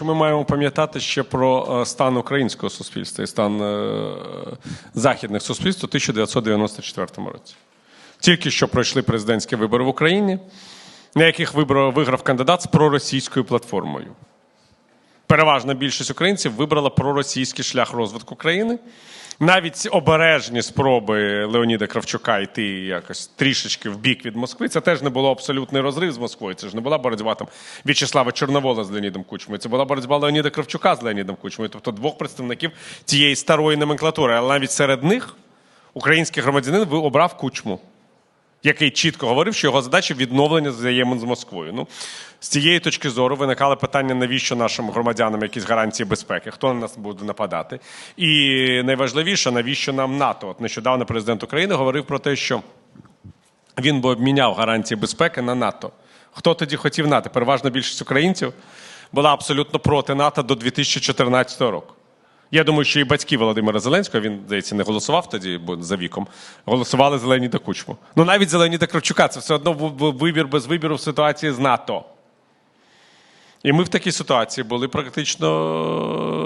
Ми маємо пам'ятати ще про е, стан українського суспільства і стан е, західних суспільств у 1994 році. Тільки що пройшли президентські вибори в Україні, на яких виграв кандидат з проросійською платформою. Переважна більшість українців вибрала проросійський шлях розвитку країни. Навіть обережні спроби Леоніда Кравчука йти якось трішечки в бік від Москви. Це теж не було абсолютний розрив з Москвою. Це ж не була боротьба там В'ячеслава Чорновола з Леонідом Кучмою. Це була боротьба Леоніда Кравчука з Леонідом Кучмою. Тобто двох представників тієї старої номенклатури. Але навіть серед них український громадянин обрав Кучму який чітко говорив, що його задача відновлення взаємин з Москвою. Ну, з цієї точки зору виникало питання, навіщо нашим громадянам якісь гарантії безпеки, хто на нас буде нападати. І найважливіше, навіщо нам НАТО? От нещодавно президент України говорив про те, що він би обміняв гарантії безпеки на НАТО. Хто тоді хотів НАТО? Переважна більшість українців була абсолютно проти НАТО до 2014 року. Я думаю, що і батьки Володимира Зеленського, він, здається, не голосував тоді, бо за віком, голосували зелені та Кучму. Ну навіть зелені та Кравчука це все одно вибір без вибіру в ситуації з НАТО. І ми в такій ситуації були практично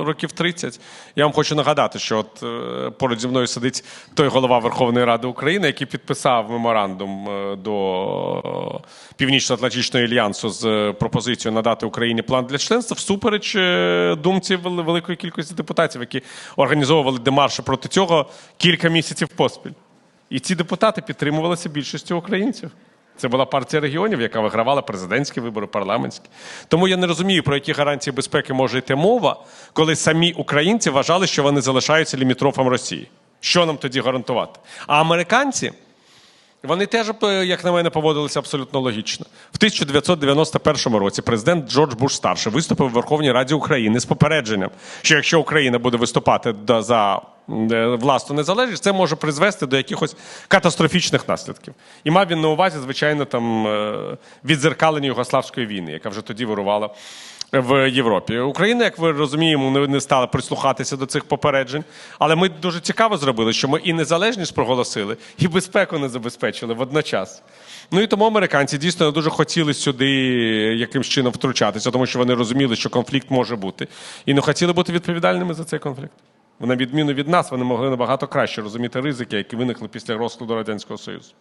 років 30. Я вам хочу нагадати, що от е, поруч зі мною сидить той голова Верховної Ради України, який підписав меморандум е, до Північно-Атлантичного альянсу з е, пропозицією надати Україні план для членства всупереч е, думці великої кількості депутатів, які організовували демарші проти цього кілька місяців поспіль. І ці депутати підтримувалися більшістю українців. Це була партія регіонів, яка вигравала президентські вибори, парламентські. Тому я не розумію, про які гарантії безпеки може йти мова, коли самі українці вважали, що вони залишаються лімітрофом Росії. Що нам тоді гарантувати? А американці. Вони теж, е, як на мене, поводилися абсолютно логічно. В 1991 році президент Джордж Буш старший виступив у Верховній Раді України з попередженням, що якщо Україна буде виступати за власну незалежність, це може призвести до якихось катастрофічних наслідків. І мав він на увазі, звичайно, там е, відзеркалення Югославської війни, яка вже тоді вирувала в Європі. Україна, як ви розуміємо, не- не стала прислухатися до цих попереджень. Але ми дуже цікаво зробили, що ми і незалежність проголосили, і безпеку не забезпечили водночас. Ну і тому американці дійсно дуже хотіли сюди якимсь чином втручатися, тому що вони розуміли, що конфлікт може бути, і не хотіли бути відповідальними за цей конфлікт. На відміну від нас, вони могли набагато краще розуміти ризики, які виникли після розкладу радянського союзу.